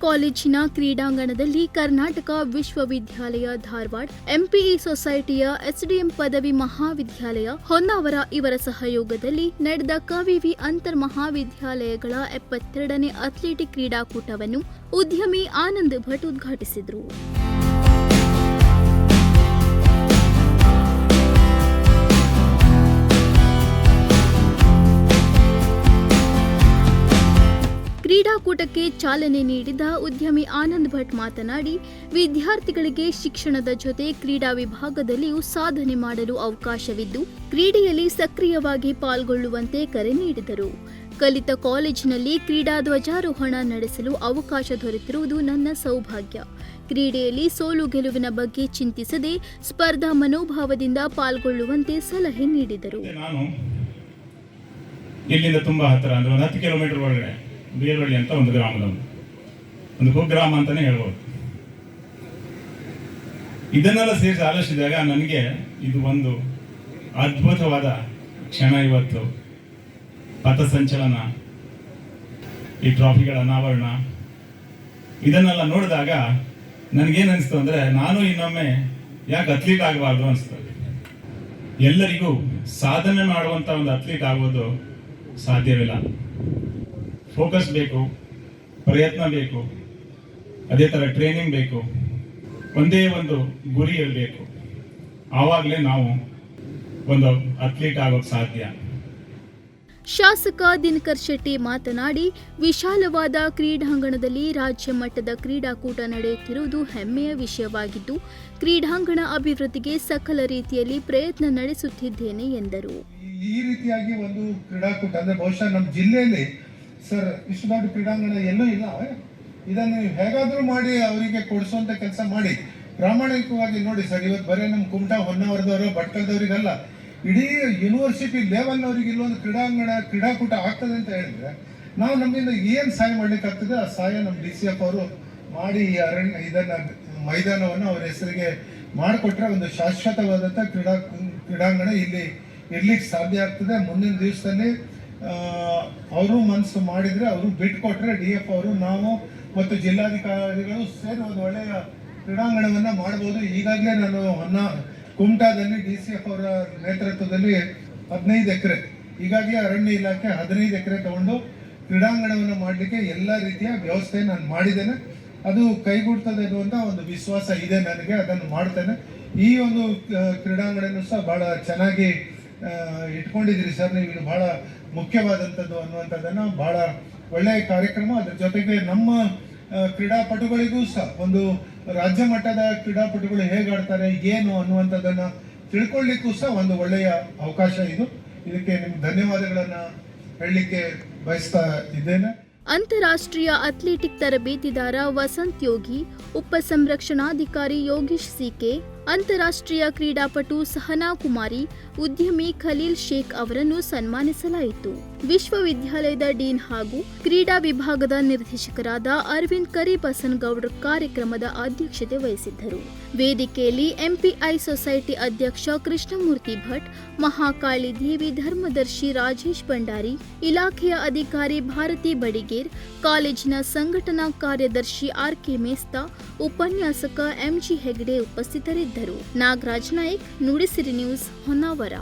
ಕಾಲೇಜಿನ ಕ್ರೀಡಾಂಗಣದಲ್ಲಿ ಕರ್ನಾಟಕ ವಿಶ್ವವಿದ್ಯಾಲಯ ಧಾರವಾಡ, ಎಂಪಿಇ ಸೊಸೈಟಿಯ ಎಸ್ಡಿಎಂ ಪದವಿ ಮಹಾವಿದ್ಯಾಲಯ ಹೊನ್ನಾವರ ಇವರ ಸಹಯೋಗದಲ್ಲಿ ನಡೆದ ಕವಿವಿ ಅಂತರ್ ಮಹಾವಿದ್ಯಾಲಯಗಳ ಎಪ್ಪತ್ತೆರಡನೇ ಅಥ್ಲೆಟಿಕ್ ಕ್ರೀಡಾಕೂಟವನ್ನು ಉದ್ಯಮಿ ಆನಂದ್ ಭಟ್ ಉದ್ಘಾಟಿಸಿದರು. ಕ್ರೀಡಾಕೂಟಕ್ಕೆ ಚಾಲನೆ ನೀಡಿದ ಉದ್ಯಮಿ ಆನಂದ್ ಭಟ್ ಮಾತನಾಡಿ, ವಿದ್ಯಾರ್ಥಿಗಳಿಗೆ ಶಿಕ್ಷಣದ ಜೊತೆ ಕ್ರೀಡಾ ವಿಭಾಗದಲ್ಲಿಯೂ ಸಾಧನೆ ಮಾಡಲು ಅವಕಾಶವಿದ್ದು, ಕ್ರೀಡೆಯಲ್ಲಿ ಸಕ್ರಿಯವಾಗಿ ಪಾಲ್ಗೊಳ್ಳುವಂತೆ ಕರೆ ನೀಡಿದರು. ಕಲಿತ ಕಾಲೇಜಿನಲ್ಲಿ ಕ್ರೀಡಾ ಧ್ವಜಾರೋಹಣ ನಡೆಸಲು ಅವಕಾಶ ದೊರೆತಿರುವುದು ನನ್ನ ಸೌಭಾಗ್ಯ. ಕ್ರೀಡೆಯಲ್ಲಿ ಸೋಲು ಗೆಲುವಿನ ಬಗ್ಗೆ ಚಿಂತಿಸದೆ, ಸ್ಪರ್ಧಾ ಮನೋಭಾವದಿಂದ ಪಾಲ್ಗೊಳ್ಳುವಂತೆ ಸಲಹೆ ನೀಡಿದರು. ಇಲ್ಲಿಂದ ತುಂಬಾ ಹತ್ತಿರ, ಅಂದ್ರೆ ಒಂದು ಹತ್ತು ಕಿಲೋಮೀಟರ್ ಒಳಗಡೆ. ಬೇರ್ವಳ್ಳಿ ಅಂತ ಒಂದು ಗ್ರಾಮದ ಒಂದು. ಕುಗ್ರಾಮ ಅಂತಾನೆ ಹೇಳ್ಬೋದು. ಇದನ್ನೆಲ್ಲ ಸೇರಿಸಿ ಆಲೋಚಿಸಿದಾಗ ನನಗೆ ಇದು ಒಂದು ಅದ್ಭುತವಾದ ಕ್ಷಣ ಇವತ್ತು. ಪಥಸಂಚಲನ, ಈ ಟ್ರಾಫಿಗಳ ಅನಾವರಣ. ಇದನ್ನೆಲ್ಲ ನೋಡಿದಾಗ ನನಗೇನು ಅನಿಸ್ತು ಅಂದ್ರೆ ನಾನು ಇನ್ನೊಮ್ಮೆ ಯಾಕೆ ಅಥ್ಲೀಟ್ ಆಗಬಾರ್ದು ಅನಿಸ್ತದೆ ಎಲ್ಲರಿಗೂ ಸಾಧನೆ ಮಾಡುವಂಥ ಒಂದು ಅಥ್ಲೀಟ್ ಆಗೋದು ಸಾಧ್ಯವಿಲ್ಲ. ಫೋಕಸ್ ಬೇಕು ಪ್ರಯತ್ನ ಬೇಕು ಅದೇ ಥರ ಟ್ರೈನಿಂಗ್ ಬೇಕು ಒಂದೇ ಒಂದು ಗುರಿ ಇರಬೇಕು ಆವಾಗಲೇ ನಾವು ಒಂದು ಅಥ್ಲೀಟ್ ಆಗೋಕ್ಕೆ ಸಾಧ್ಯ. ಶಾಸಕ ದಿನಕರ್ ಶೆಟ್ಟಿ ಮಾತನಾಡಿ ವಿಶಾಲವಾದ ಕ್ರೀಡಾಂಗಣದಲ್ಲಿ ರಾಜ್ಯ ಮಟ್ಟದ ಕ್ರೀಡಾಕೂಟ ನಡೆಯುತ್ತಿರುವುದು ಹೆಮ್ಮೆಯ ವಿಷಯವಾಗಿದ್ದು ಕ್ರೀಡಾಂಗಣ ಅಭಿವೃದ್ಧಿಗೆ ಸಕಲ ರೀತಿಯಲ್ಲಿ ಪ್ರಯತ್ನ ನಡೆಸುತ್ತಿದ್ದೇನೆ ಎಂದರು. ಈ ರೀತಿಯಾಗಿ ಒಂದು ಕ್ರೀಡಾಕೂಟ ಅಂದ್ರೆ ಬಹುಶಃ ನಮ್ಮ ಜಿಲ್ಲೆಯಲ್ಲಿ ಸರ್, ಇಷ್ಟು ದೊಡ್ಡ ಕ್ರೀಡಾಂಗಣ ಎಲ್ಲೂ ಇಲ್ಲ. ಇದನ್ನು ನೀವು ಹೇಗಾದ್ರೂ ಮಾಡಿ ಅವರಿಗೆ ಕೊಡಿಸುವಂತ ಕೆಲಸ ಮಾಡಿ. ಪ್ರಾಮಾಣಿಕವಾಗಿ ನೋಡಿ ಸರ್, ಇವತ್ತು ಬರೀ ನಮ್ಮ ಕುಮಟಾ ಹೊನ್ನಾವರದವರು, ಭಟ್ಕಳದವರಿಗಲ್ಲ, ಇಡೀ ಯೂನಿವರ್ಸಿಟಿ ಲೆವೆಲ್ನವ್ರಿಗೆ ಇಲ್ಲೊಂದು ಕ್ರೀಡಾಂಗಣ, ಕ್ರೀಡಾಕೂಟ ಆಗ್ತದೆ ಅಂತ ಹೇಳಿದ್ರೆ, ನಾವು ನಮ್ಮಿಂದ ಏನು ಸಹಾಯ ಮಾಡ್ಲಿಕ್ಕೆ ಆಗ್ತದೆ, ಆ ಸಹಾಯ ನಮ್ಮ ಡಿ ಸಿ ಎಫ್ ಅವರು ಮಾಡಿ ಈ ಅರಣ್ಯ, ಇದನ್ನ, ಮೈದಾನವನ್ನು ಅವರ ಹೆಸರಿಗೆ ಮಾಡಿಕೊಟ್ರೆ ಒಂದು ಶಾಶ್ವತವಾದಂಥ ಕ್ರೀಡಾ, ಕ್ರೀಡಾಂಗಣ ಇಲ್ಲಿ ಇರ್ಲಿಕ್ಕೆ ಸಾಧ್ಯ ಆಗ್ತದೆ. ಮುಂದಿನ ದಿವಸದಲ್ಲಿ ಅವರು ಮನಸ್ಸು ಮಾಡಿದ್ರೆ ಅವರು ಬಿಟ್ಕೊಟ್ರೆ ಡಿ ಎಫ್ ಅವರು, ನಾವು ಮತ್ತು ಜಿಲ್ಲಾಧಿಕಾರಿಗಳು ಸೇರಿ ಒಂದು ಒಳ್ಳೆಯ ಕ್ರೀಡಾಂಗಣವನ್ನ ಮಾಡಬಹುದು ಈಗಾಗಲೇ ನಾನು ಹೊನ್ನ ಕುಮಟಾದಲ್ಲಿ ಡಿ ಸಿ ಎಫ್ ಅವರ ನೇತೃತ್ವದಲ್ಲಿ ಹದಿನೈದು ಎಕರೆ, ಈಗಾಗಲೇ ಅರಣ್ಯ ಇಲಾಖೆ ಹದಿನೈದು ಎಕರೆ ತಗೊಂಡು ಕ್ರೀಡಾಂಗಣವನ್ನು ಮಾಡಲಿಕ್ಕೆ ಎಲ್ಲ ರೀತಿಯ ವ್ಯವಸ್ಥೆ ನಾನು ಮಾಡಿದ್ದೇನೆ. ಅದು ಕೈಗೂಡ್ತದೆ ಅನ್ನುವಂಥ ಒಂದು ವಿಶ್ವಾಸ ಇದೆ ನನಗೆ, ಅದನ್ನು ಮಾಡ್ತೇನೆ. ಈ ಒಂದು ಕ್ರೀಡಾಂಗಣನೂ ಸಹ ಬಹಳ ಚೆನ್ನಾಗಿ ಇಟ್ಕೊಂಡಿದ್ದೀರಿ ಸರ್, ನೀವು ಇದು ಬಹಳ ಮುಖ್ಯವಾದಂಥದ್ದು ಅನ್ನುವಂಥದ್ದನ್ನು, ಬಹಳ ಒಳ್ಳೆಯ ಕಾರ್ಯಕ್ರಮ. ಅದ್ರ ಜೊತೆಗೆ ನಮ್ಮ ಕ್ರೀಡಾಪಟುಗಳಿಗೂ ಸಹ, ಒಂದು ರಾಜ್ಯ ಮಟ್ಟದ ಕ್ರೀಡಾಪಟುಗಳು ಹೇಗೆ ಆಡ್ತಾರೆ, ಏನು ಅನ್ನುವಂಥದ್ದನ್ನು ತಿಳ್ಕೊಳ್ಳಿಕ್ಕೂ ಸಹ ಒಂದು ಒಳ್ಳೆಯ ಅವಕಾಶ ಇದು. ಇದಕ್ಕೆ ನಿಮ್ಗೆ ಧನ್ಯವಾದಗಳನ್ನು ಹೇಳಲಿಕ್ಕೆ ಬಯಸ್ತಾ ಇದ್ದೇನೆ. ಅಂತಾರಾಷ್ಟ್ರೀಯ ಅಥ್ಲೆಟಿಕ್ ತರಬೇತಿದಾರ ವಸಂತ್ ಯೋಗಿ, ಉಪ ಸಂರಕ್ಷಣಾಧಿಕಾರಿ ಯೋಗೀಶ್ ಸಿಕೆ ಅಂತಾರಾಷ್ಟ್ರೀಯ ಕ್ರೀಡಾಪಟು ಸಹನಾ ಕುಮಾರಿ, ಉದ್ಯಮಿ ಖಲೀಲ್ ಶೇಖ್ ಅವರನ್ನು ಸನ್ಮಾನಿಸಲಾಯಿತು. ವಿಶ್ವವಿದ್ಯಾಲಯದ ಡೀನ್ ಹಾಗೂ ಕ್ರೀಡಾ ವಿಭಾಗದ ನಿರ್ದೇಶಕರಾದ ಅರವಿಂದ್ ಕರಿಬಸನಗೌಡ್ರ ಕಾರ್ಯಕ್ರಮದ ಅಧ್ಯಕ್ಷತೆ ವಹಿಸಿದ್ದರು. ವೇದಿಕೆಯಲ್ಲಿ ಎಂಪಿಐ ಸೊಸೈಟಿ ಅಧ್ಯಕ್ಷ ಕೃಷ್ಣಮೂರ್ತಿ ಭಟ್, ಮಹಾಕಾಳಿ ದೇವಿ ಧರ್ಮದರ್ಶಿ ರಾಜೇಶ್ ಭಂಡಾರಿ, ಇಲಾಖೆಯ ಅಧಿಕಾರಿ ಭಾರತಿ ಬಡಿಗೇರ್, ಕಾಲೇಜಿನ ಸಂಘಟನಾ ಕಾರ್ಯದರ್ಶಿ ಆರ್ ಕೆ ಮೇಸ್ತಾ, ಉಪನ್ಯಾಸಕ ಎಂಜಿ ಹೆಗ್ಡೆ ಉಪಸ್ಥಿತರಿದ್ದರು. ನಾಗರಾಜ್ ನಾಯ್ಕ್ ನುಡಿಸಿರಿ ನ್ಯೂಸ್ ಹೊನ್ನಾವರ.